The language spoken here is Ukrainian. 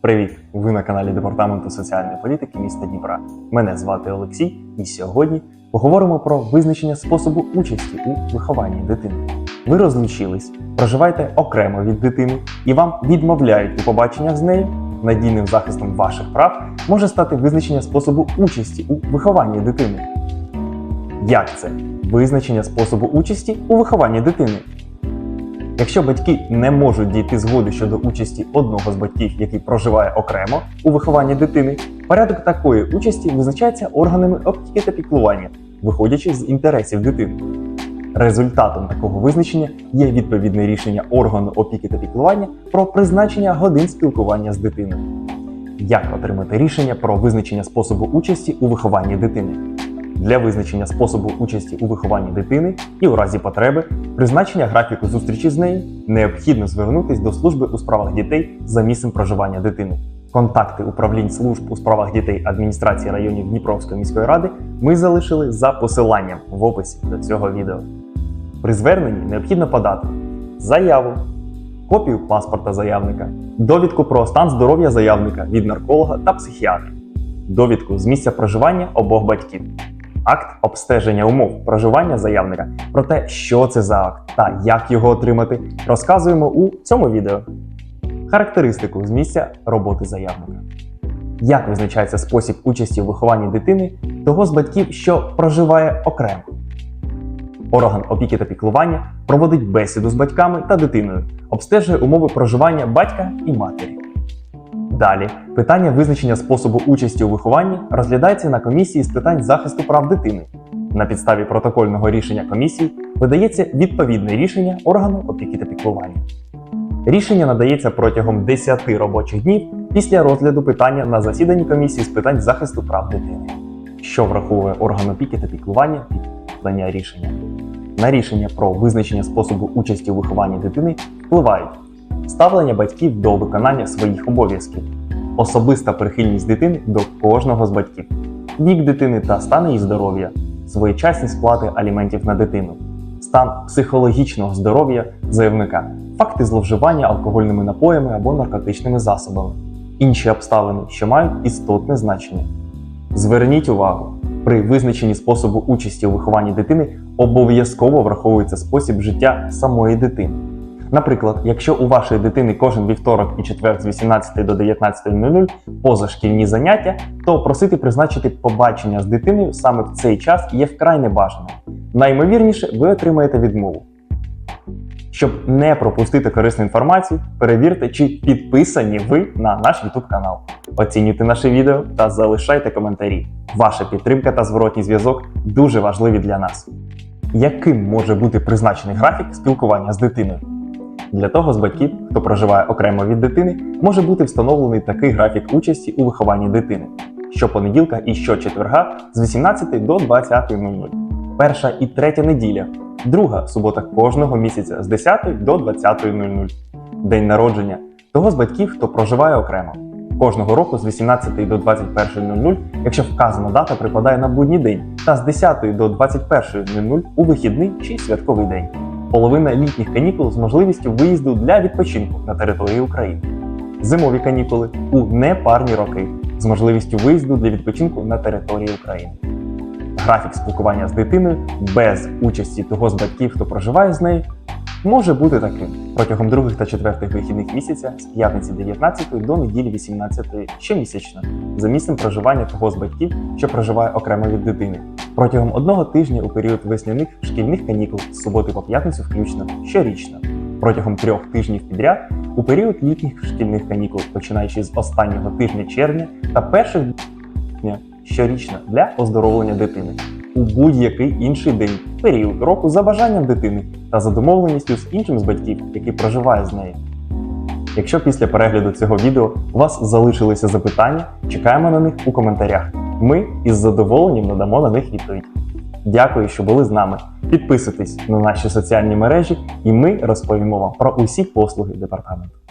Привіт! Ви на каналі Департаменту соціальної політики міста Дніпра. Мене звати Олексій, і сьогодні поговоримо про визначення способу участі у вихованні дитини. Ви розлучились, проживаєте окремо від дитини і вам відмовляють у побаченнях з нею. Надійним захистом ваших прав може стати визначення способу участі у вихованні дитини. Як це? Визначення способу участі у вихованні дитини. Якщо батьки не можуть дійти згоди щодо участі одного з батьків, який проживає окремо у вихованні дитини, порядок такої участі визначається органами опіки та піклування, виходячи з інтересів дитини. Результатом такого визначення є відповідне рішення органу опіки та піклування про призначення годин спілкування з дитиною. Як отримати рішення про визначення способу участі у вихованні дитини? Для визначення способу участі у вихованні дитини і у разі потреби призначення графіку зустрічі з нею необхідно звернутись до служби у справах дітей за місцем проживання дитини. Контакти управлінь служб у справах дітей адміністрації районів Дніпровської міської ради ми залишили за посиланням в описі до цього відео. При зверненні необхідно подати заяву, копію паспорта заявника, довідку про стан здоров'я заявника від нарколога та психіатра, довідку з місця проживання обох батьків, акт обстеження умов проживання заявника про те, що це за акт та як його отримати, розказуємо у цьому відео. Характеристику з місця роботи заявника. Як визначається спосіб участі у вихованні дитини того з батьків, що проживає окремо? Орган опіки та піклування проводить бесіду з батьками та дитиною, обстежує умови проживання батька і матері. Далі питання визначення способу участі у вихованні розглядається на комісії з питань захисту прав дитини. На підставі протокольного рішення комісії видається відповідне рішення органу опіки та піклування. Рішення надається протягом 10 робочих днів після розгляду питання на засіданні комісії з питань захисту прав дитини, що враховує орган опіки та піклування під дання рішення. На рішення про визначення способу участі у вихованні дитини впливають ставлення батьків до виконання своїх обов'язків, особиста прихильність дитини до кожного з батьків, вік дитини та стан її здоров'я, своєчасні сплати аліментів на дитину, стан психологічного здоров'я заявника, факти зловживання алкогольними напоями або наркотичними засобами, інші обставини, що мають істотне значення. Зверніть увагу, при визначенні способу участі у вихованні дитини обов'язково враховується спосіб життя самої дитини. Наприклад, якщо у вашої дитини кожен вівторок і четвер з 18 до 19.00 позашкільні заняття, то просити призначити побачення з дитиною саме в цей час є вкрай небажаним. Наймовірніше, ви отримаєте відмову. Щоб не пропустити корисну інформацію, перевірте, чи підписані ви на наш YouTube канал. Оцінюйте наше відео та залишайте коментарі. Ваша підтримка та зворотній зв'язок дуже важливі для нас. Яким може бути призначений графік спілкування з дитиною? Для того з батьків, хто проживає окремо від дитини, може бути встановлений такий графік участі у вихованні дитини. Щопонеділка і щочетверга з 18 до 20.00, перша і третя неділя, друга субота кожного місяця з 10 до 20.00, день народження. Того з батьків, хто проживає окремо. Кожного року з 18 до 21.00, якщо вказана дата припадає на будній день, та з 10 до 21.00 у вихідний чи святковий день половина літніх канікул з можливістю виїзду для відпочинку на території України, зимові канікули у непарні роки з можливістю виїзду для відпочинку на території України. Графік спілкування з дитиною без участі того з батьків, хто проживає з нею, може бути таким протягом других та четвертих вихідних місяця з п'ятниці 19 до неділі 18 щомісячно за місцем проживання того з батьків, що проживає окремо від дитини. Протягом одного тижня у період весняних шкільних канікул з суботи по п'ятницю включно щорічно, протягом трьох тижнів підряд у період літніх шкільних канікул, починаючи з останнього тижня червня та перших дня щорічно для оздоровлення дитини у будь-який інший день, період року за бажанням дитини та за домовленістю з іншим з батьків, який проживає з нею. Якщо після перегляду цього відео у вас залишилися запитання, чекаємо на них у коментарях. Ми із задоволенням надамо на них відповідь. Дякую, що були з нами. Підписуйтесь на наші соціальні мережі, і ми розповімо вам про усі послуги департаменту.